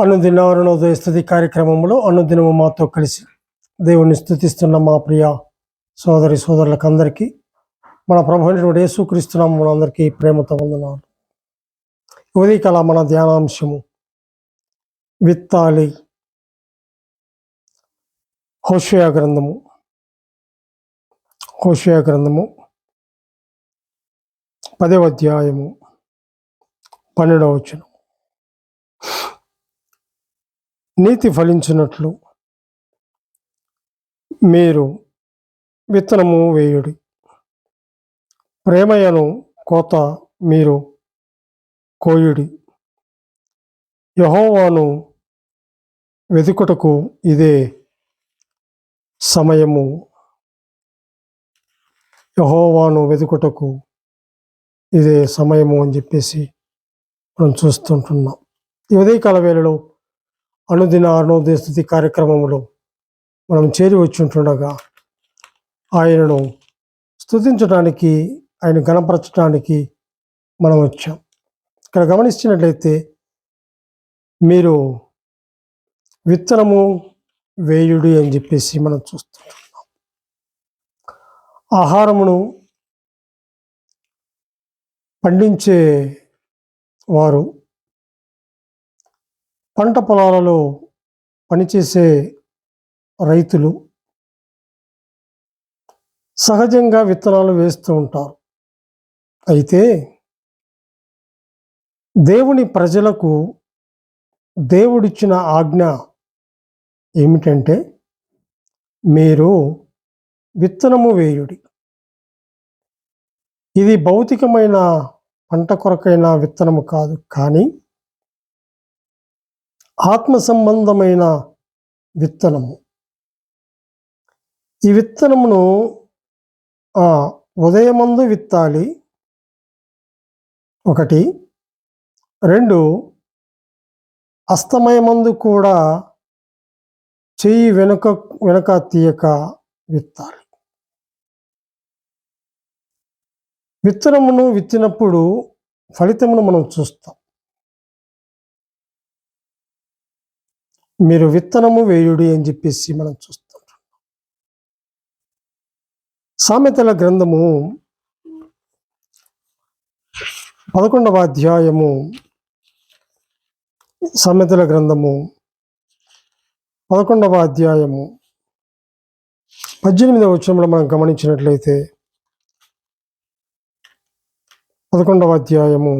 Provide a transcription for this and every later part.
అనుదిన అరుణోదయ స్థుతి కార్యక్రమంలో అనుదినము మాతో కలిసి దేవుణ్ణి స్థుతిస్తున్న మా ప్రియ సోదరి సోదరులకందరికీ మన ప్రభుత్వ యేసుక్రీస్తున్నాం మనందరికీ ప్రేమతో వందనాలు. ఉదయకాల మన ధ్యానాంశము విత్తాలి హోషయా గ్రంథము. హోషయా గ్రంథము పదవ అధ్యాయము పన్నెండవ వచనం. నీతి ఫలించినట్లు మీరు విత్తనము వేయుడి. ప్రేమయను కోత మీరు కోయుడి. యహోవాను వెతుకుటకు ఇదే సమయము. యహోవాను వెతుకుటకు ఇదే సమయము అని చెప్పేసి మనం చూస్తుంటున్నాం. ఈ ఉదయకాల వేళలో అనుదిన అరుణోదయ స్థుతి కార్యక్రమంలో మనం చేరి వచ్చుంటుండగా ఆయనను స్తుతించడానికి ఆయన గణపరచడానికి మనం వచ్చాం. ఇక్కడ గమనించినట్లయితే మీరు విత్తనము వేయుడు అని చెప్పేసి మనం చూస్తున్నాం ఆహారమును పండించే వారు పంట పొలాలలో పనిచేసే రైతులు సహజంగా విత్తనాలు వేస్తూ ఉంటారు. అయితే దేవుని ప్రజలకు దేవుడిచ్చిన ఆజ్ఞ ఏమిటంటే మీరు విత్తనము వేయుడి. ఇది భౌతికమైన పంట కొరకైన విత్తనము కాదు కానీ ఆత్మ సంబంధమైన విత్తనము. ఈ విత్తనమును ఆ, ఉదయమందు విత్తాలి. ఒకటి. రెండు. అస్తమయమందు కూడా చెయ్యి వెనుక వెనక తీయక విత్తాలి. విత్తనమును విత్తినప్పుడు ఫలితమును మనం చూస్తాం. మీరు విత్తనము వేయుడి అని చెప్పేసి మనం చూస్తుంటాం సామెతల గ్రంథము పదకొండవ అధ్యాయము సామెతల గ్రంథము పదకొండవ అధ్యాయము పద్దెనిమిదవ వచ్చంలో మనం గమనించినట్లయితే పదకొండవ అధ్యాయము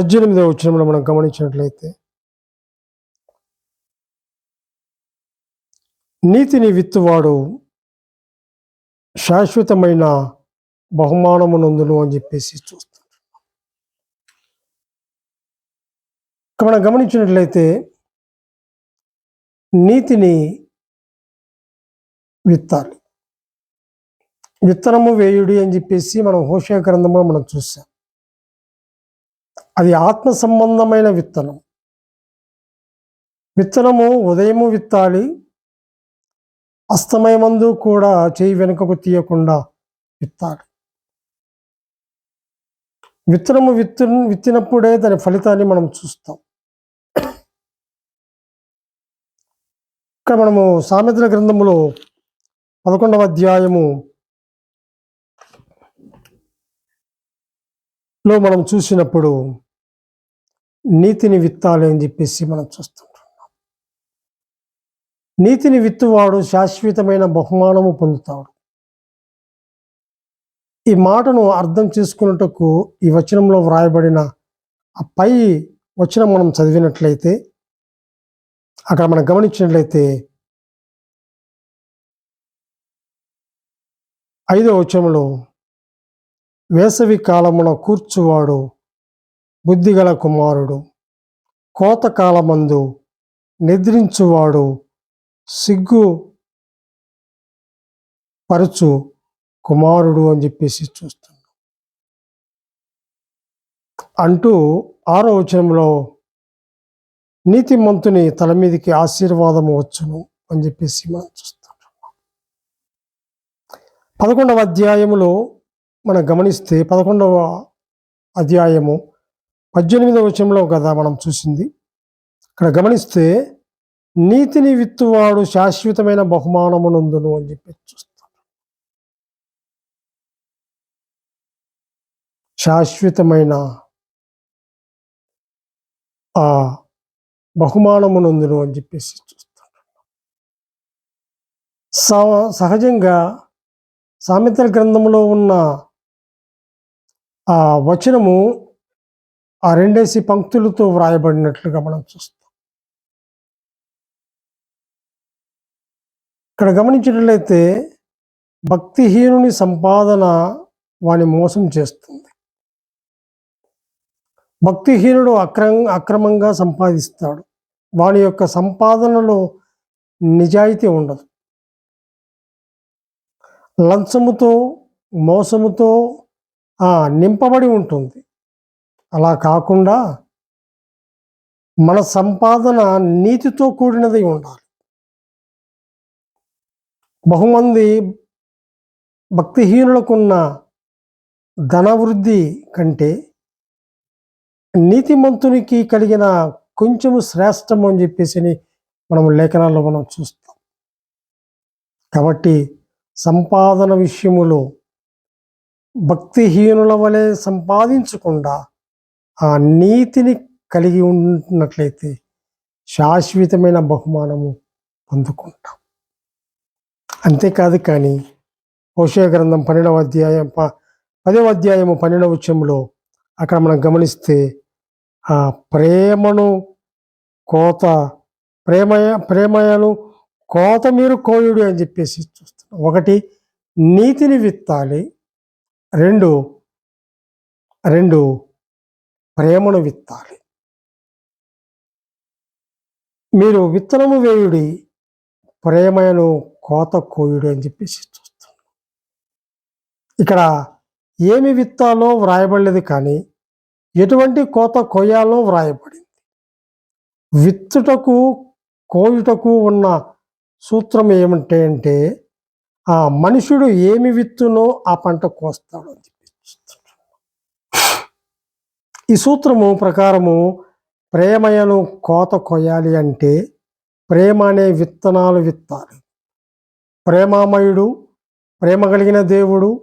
పద్దెనిమిదవ వచ్చినప్పుడు మనం గమనించినట్లయితే నీతిని విత్తువాడు శాశ్వతమైన బహుమానము నందును అని చెప్పేసి చూస్తారు మనం గమనించినట్లయితే నీతిని విత్తాలి. విత్తనము వేయుడి అని చెప్పేసి మనం హోషయ గ్రంథంలో మనం చూసాం అది ఆత్మ సంబంధమైన విత్తనం. విత్తనము ఉదయము విత్తాలి అస్తమయమందు కూడా చేయి వెనుకకు తీయకుండా విత్తాలి. విత్తనము విత్తు విత్తినప్పుడే దాని ఫలితాన్ని మనం చూస్తాం. ఇక్కడ మనము సామెతల గ్రంథములో పదకొండవ అధ్యాయము లో మనం చూసినప్పుడు నీతిని విత్తాలి అని చెప్పేసి మనం చూస్తుంటాం నీతిని విత్తువాడు శాశ్వతమైన బహుమానము పొందుతాడు. ఈ మాటను అర్థం చేసుకున్నట్టుకు ఈ వచనంలో వ్రాయబడిన ఆ పై వచనం మనం చదివినట్లయితే అక్కడ మనం గమనించినట్లయితే ఐదో వచనంలో వేసవి కాలమున కూర్చువాడు బుద్ధిగల కుమారుడు. కోతకాలమందు నిద్రించువాడు సిగ్గు పరచు కుమారుడు అని చెప్పేసి చూస్తున్నాం. అంటూ ఆరో వచనంలో నీతిమంతుని తల మీదకి ఆశీర్వాదము వచ్చును అని చెప్పేసి మనం చూస్తాం పదకొండవ అధ్యాయములో మనం గమనిస్తే పదకొండవ అధ్యాయము పద్దెనిమిదవ వచనంలో కదా మనం చూసింది. ఇక్కడ గమనిస్తే నీతిని విత్తువాడు శాశ్వతమైన బహుమానమునందును అని చెప్పి చూస్తాడు. శాశ్వతమైన ఆ బహుమానమునందును అని చెప్పేసి చూస్తాడు. స- సహజంగా సామెతల గ్రంథంలో ఉన్న ఆ వచనము ఆ రెండేసి పంక్తులతో వ్రాయబడినట్లుగా మనం చూస్తాం. ఇక్కడ గమనించినట్లయితే భక్తిహీనుని సంపాదన వాని మోసం చేస్తుంది. భక్తిహీనుడు అక్రమ అక్రమంగా సంపాదిస్తాడు. వాని యొక్క సంపాదనలో నిజాయితీ ఉండదు. లంచముతో మోసముతో నింపబడి ఉంటుంది. అలా కాకుండా మన సంపాదన నీతితో కూడినది ఉండాలి. బహుమంది భక్తిహీనులకున్న ధనవృద్ధి కంటే నీతిమంతునికి కలిగిన కొంచెము శ్రేష్టము అని చెప్పేసి మనం లేఖనాల్లో మనం చూస్తాం. కాబట్టి సంపాదన విషయములో భక్తిహీనుల వలె సంపాదించకుండా ఆ నీతిని కలిగి ఉన్నట్లయితే శాశ్వతమైన బహుమానము పొందుకుంటాం. అంతేకాదు కానీ హోషయ గ్రంథం పన్నెండవ అధ్యాయం ప పదవ అధ్యాయము పన్నెండవ వచ్చంలో అక్కడ మనం గమనిస్తే ఆ ప్రేమను కోత ప్రేమయ ప్రేమయను కోత మీరు కోయుడు అని చెప్పేసి చూస్తున్నాం. ఒకటి నీతిని విత్తాలి. రెండు రెండు ప్రేమను విత్తాలి. మీరు విత్తనము వేయుడి ప్రేమను కోత కోయుడు అని చెప్పేసి చూస్తాం ఇక్కడ ఏమి విత్తాలో వ్రాయబడలేదు కానీ ఎటువంటి కోత కొయ్యాలో వ్రాయబడింది. విత్తుటకు కోయుటకు ఉన్న సూత్రం ఏమంటే అంటే ఆ మనుషుడు ఏమి విత్తునో ఆ పంట కోస్తాడు అని చెప్పి చూస్తున్నాం. ఈ సూత్రము ప్రకారము ప్రేమయను కోత కొయ్యాలి అంటే ప్రేమ అనే విత్తనాలు విత్తాలి. ప్రేమామయుడు ప్రేమ కలిగిన దేవుడు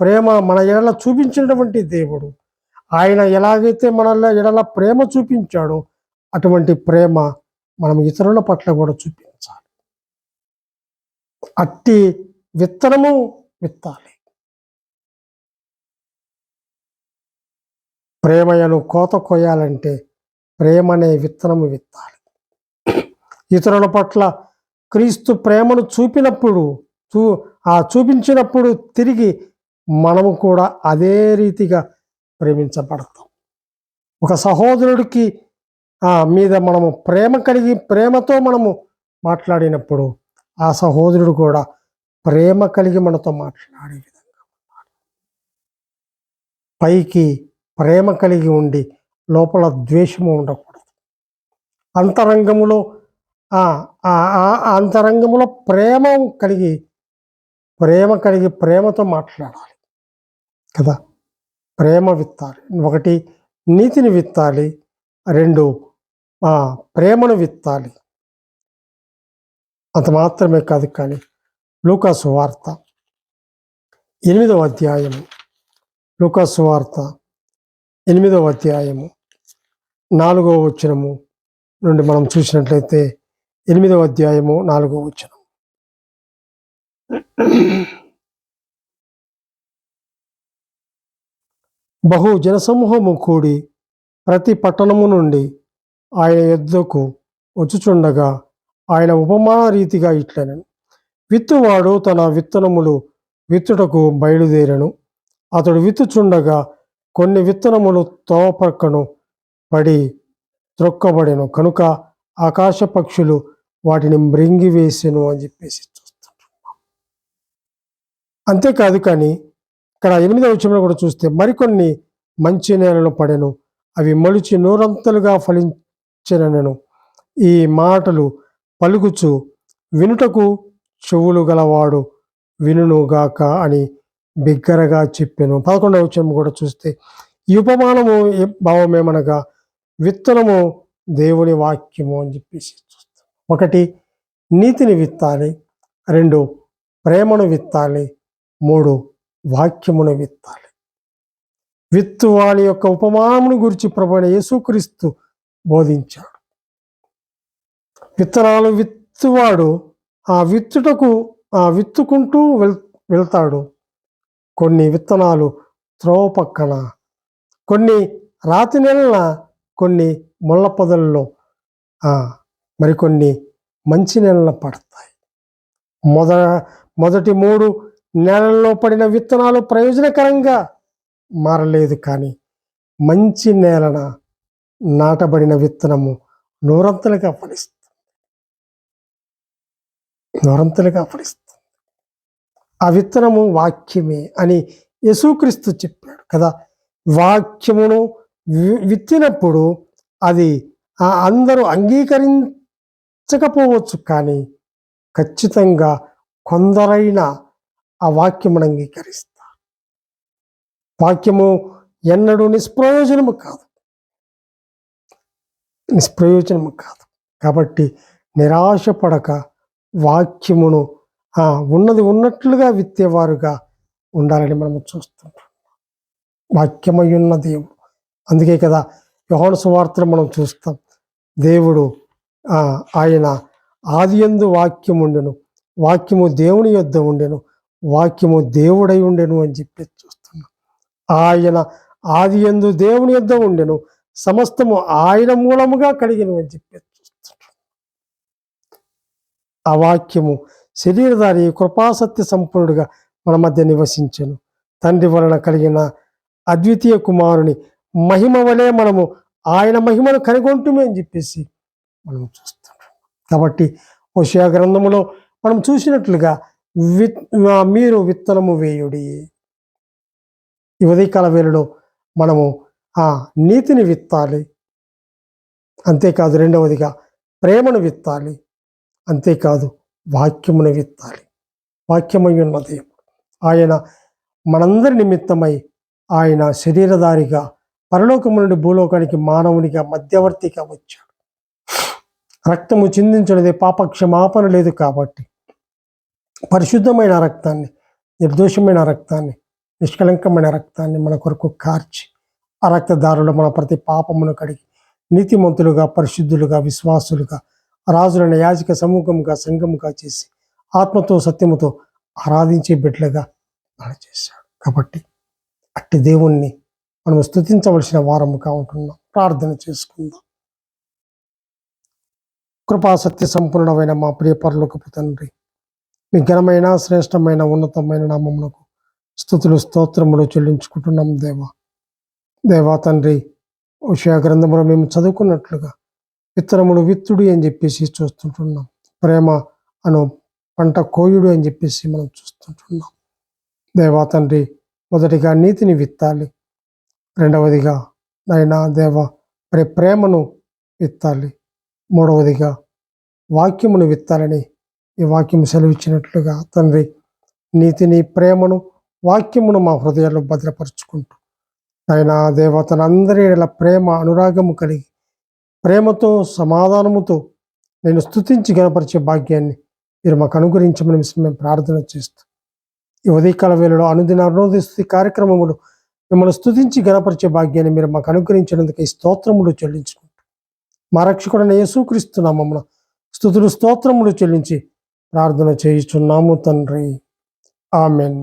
ప్రేమ మన ఎడల చూపించినటువంటి దేవుడు. ఆయన ఎలాగైతే మనల ఎడల ప్రేమ చూపించాడో అటువంటి ప్రేమ మనం ఇతరుల పట్ల కూడా చూపించాలి. అట్టి విత్తనము విత్తాలి. ప్రేమయను కోత కొయ్యాలంటే ప్రేమ అనే విత్తనము విత్తాలి. ఇతరుల పట్ల క్రీస్తు ప్రేమను చూపినప్పుడు చూ ఆ చూపించినప్పుడు తిరిగి మనము కూడా అదే రీతిగా ప్రేమించబడతాం. ఒక సహోదరుడికి ఆ మీద మనము ప్రేమ కలిగి ప్రేమతో మనము మాట్లాడినప్పుడు ఆ సహోదరుడు కూడా ప్రేమ కలిగి మనతో మాట్లాడే విధంగా పైకి ప్రేమ కలిగి ఉండి లోపల ద్వేషము ఉండకూడదు. అంతరంగములో ఆ అంతరంగములో ప్రేమ కలిగి ప్రేమ కలిగి ప్రేమతో మాట్లాడాలి కదా. ప్రేమ విత్తాలి. ఒకటి నీతిని విత్తాలి. రెండు ఆ ప్రేమను విత్తాలి. అంత మాత్రమే కాదు కానీ లూకాసు వార్త ఎనిమిదవ అధ్యాయము. లూకాసు వార్త ఎనిమిదవ అధ్యాయము నాలుగవ వచనము నుండి మనం చూసినట్లయితే ఎనిమిదవ అధ్యాయము నాలుగవ వచనం బహు జనసమూహము కూడి ప్రతి పట్టణము నుండి ఆయన యుద్ధకు వచ్చుచుండగా ఆయన ఉపమాన రీతిగా ఇట్లనను. విత్తువాడు తన విత్తనములు విత్తుటకు బయలుదేరను. అతడు విత్తుచుండగా కొన్ని విత్తనములు తోపక్కను పడి త్రొక్కబడెను. కనుక ఆకాశ పక్షులు వాటిని మృంగివేసెను అని చెప్పేసి చూస్తాం అంతేకాదు కానీ ఇక్కడ ఎనిమిదవ విషయంలో కూడా చూస్తే మరికొన్ని మంచి నేలలో పడెను. అవి మొలిచి నూరంతలుగా ఫలించినను ఈ మాటలు పలుకుచు వినుటకు చెవులు గలవాడు వినుగాక అని బిగ్గరగా చెప్పాను. పదకొండవ వచనం కూడా చూస్తే ఈ ఉపమానము భావం భావమేమనగా విత్తనము దేవుని వాక్యము అని చెప్పేసి చూస్తాం. ఒకటి నీతిని విత్తాలి రెండు ప్రేమను విత్తాలి మూడు వాక్యమును విత్తాలి విత్తు విత్తువాని యొక్క ఉపమానమును గురించి ప్రభుణ యేసుక్రీస్తు బోధించాడు. విత్తనాలు విత్తువాడు ఆ విత్తుటకు ఆ విత్తుకుంటూ వెల్ వెళ్తాడు. కొన్ని విత్తనాలు త్రోవ పక్కన కొన్ని రాతి నెలల కొన్ని ముళ్ళ పొదల్లో మరికొన్ని మంచి నెలల పడతాయి. మొద మొదటి మూడు నెలల్లో పడిన విత్తనాలు ప్రయోజనకరంగా మారలేదు కానీ మంచి నేలన నాటబడిన విత్తనము నూరంతలుగా ఫలిస్తుంది. నూరంతలుగా ఫలిస్తుంది. ఆ విత్తనము వాక్యమే అని యేసుక్రీస్తు చెప్పాడు కదా. వాక్యమును విత్తినప్పుడు అది ఆ అందరూ అంగీకరించకపోవచ్చు కానీ ఖచ్చితంగా కొందరైన ఆ వాక్యమును అంగీకరిస్తారు. వాక్యము ఎన్నడూ నిష్ప్రయోజనము కాదు. నిష్ప్రయోజనము కాదు. కాబట్టి నిరాశపడక వాక్యమును ఉన్నది ఉన్నట్లుగా విత్తేవారుగా ఉండాలని మనము చూస్తుంటాం వాక్యమై ఉన్న దేవుడు. అందుకే కదా యోహన సువార్తను మనం చూస్తాం. దేవుడు ఆయన ఆది ఎందు వాక్యం ఉండెను. వాక్యము దేవుని యొద్ద ఉండెను. వాక్యము దేవుడై ఉండెను అని చెప్పి చూస్తున్నాం. ఆయన ఆది ఎందు దేవుని యొద్ద ఉండెను. సమస్తము ఆయన మూలముగా కలిగిన అని చెప్పి చూస్తున్నాం. ఆ వాక్యము శరీరధారి కృపాసత్య సంపన్నుడిగా మన మధ్య నివసించను. తండ్రి వలన కలిగిన అద్వితీయ కుమారుని మహిమ వలె మనము ఆయన మహిమను కనుగొంటుమే అని చెప్పేసి మనం చూస్తున్నాం కాబట్టి ఓషియా గ్రంథములో మనం చూసినట్లుగా విత్ మీరు విత్తనము వేయుడి. ఈ ఉదయకాల వేళలో మనము ఆ నీతిని విత్తాలి. అంతేకాదు రెండవదిగా ప్రేమను విత్తాలి. అంతేకాదు వాక్యమును విత్తాలి వాక్యమై ఉన్న దేవుడు. ఆయన మనందరి నిమిత్తమై ఆయన శరీరధారిగా పరలోకము నుండి భూలోకానికి మానవునిగా మధ్యవర్తిగా వచ్చాడు. రక్తము చిందించినది పాప క్షమాపణ లేదు కాబట్టి పరిశుద్ధమైన రక్తాన్ని నిర్దోషమైన రక్తాన్ని నిష్కలంకమైన రక్తాన్ని మన కొరకు కార్చి ఆ రక్తదారులు మన ప్రతి పాపమును కడిగి నీతిమంతులుగా పరిశుద్ధులుగా విశ్వాసులుగా రాజులైన యాజక సమూహంగా సంఘముగా చేసి ఆత్మతో సత్యముతో ఆరాధించే బిడ్డలుగా మన చేశాడు. కాబట్టి అట్టి దేవుణ్ణి మనం స్తుతించవలసిన వారముగా ఉంటున్నాం. ప్రార్థన చేసుకుందాం. కృపా సత్య సంపూర్ణమైన మా ప్రియ పరలోకపు తండ్రి మీ ఘనమైన శ్రేష్టమైన ఉన్నతమైన నామమునకు స్థుతులు స్తోత్రములు చెల్లించుకుంటున్నాం దేవా. దేవా తండ్రి ఉషయ గ్రంథములో మేము చదువుకున్నట్లుగా విత్తనములు విత్తుడు అని చెప్పేసి చూస్తుంటున్నాం. ప్రేమ అను పంట కోయుడు అని చెప్పేసి మనం చూస్తుంటున్నాం. దేవా తండ్రి మొదటిగా నీతిని విత్తాలి. రెండవదిగా నైనా దేవ మరి ప్రేమను విత్తాలి. మూడవదిగా వాక్యమును విత్తాలని ఈ వాక్యం సెలవిచ్చినట్లుగా తండ్రి నీతిని ప్రేమను వాక్యమును మా హృదయాల్లో భద్రపరుచుకుంటూ. ఆయన దేవతలందరి ఎడల ప్రేమ అనురాగము కలిగి ప్రేమతో సమాధానముతో నేను స్తుతించి గనపరిచే భాగ్యాన్ని మీరు మాకు అనుగ్రహించమని మేము ప్రార్థన చేస్తూ ఈ ఉదయకాల వేళలో అనుదిన అరుణోదయ కార్యక్రమములు మిమ్మల్ని స్థుతించి గనపరిచే భాగ్యాన్ని మీరు మాకు అనుగ్రహించినందుకు ఈ స్తోత్రములు చెల్లించుకుంటూ మా రక్షకుడైన యేసుక్రీస్తు నామమున స్థుతులు స్తోత్రములు చెల్లించి ప్రార్థన చేయుచున్నాము తండ్రి. ఆమెన్.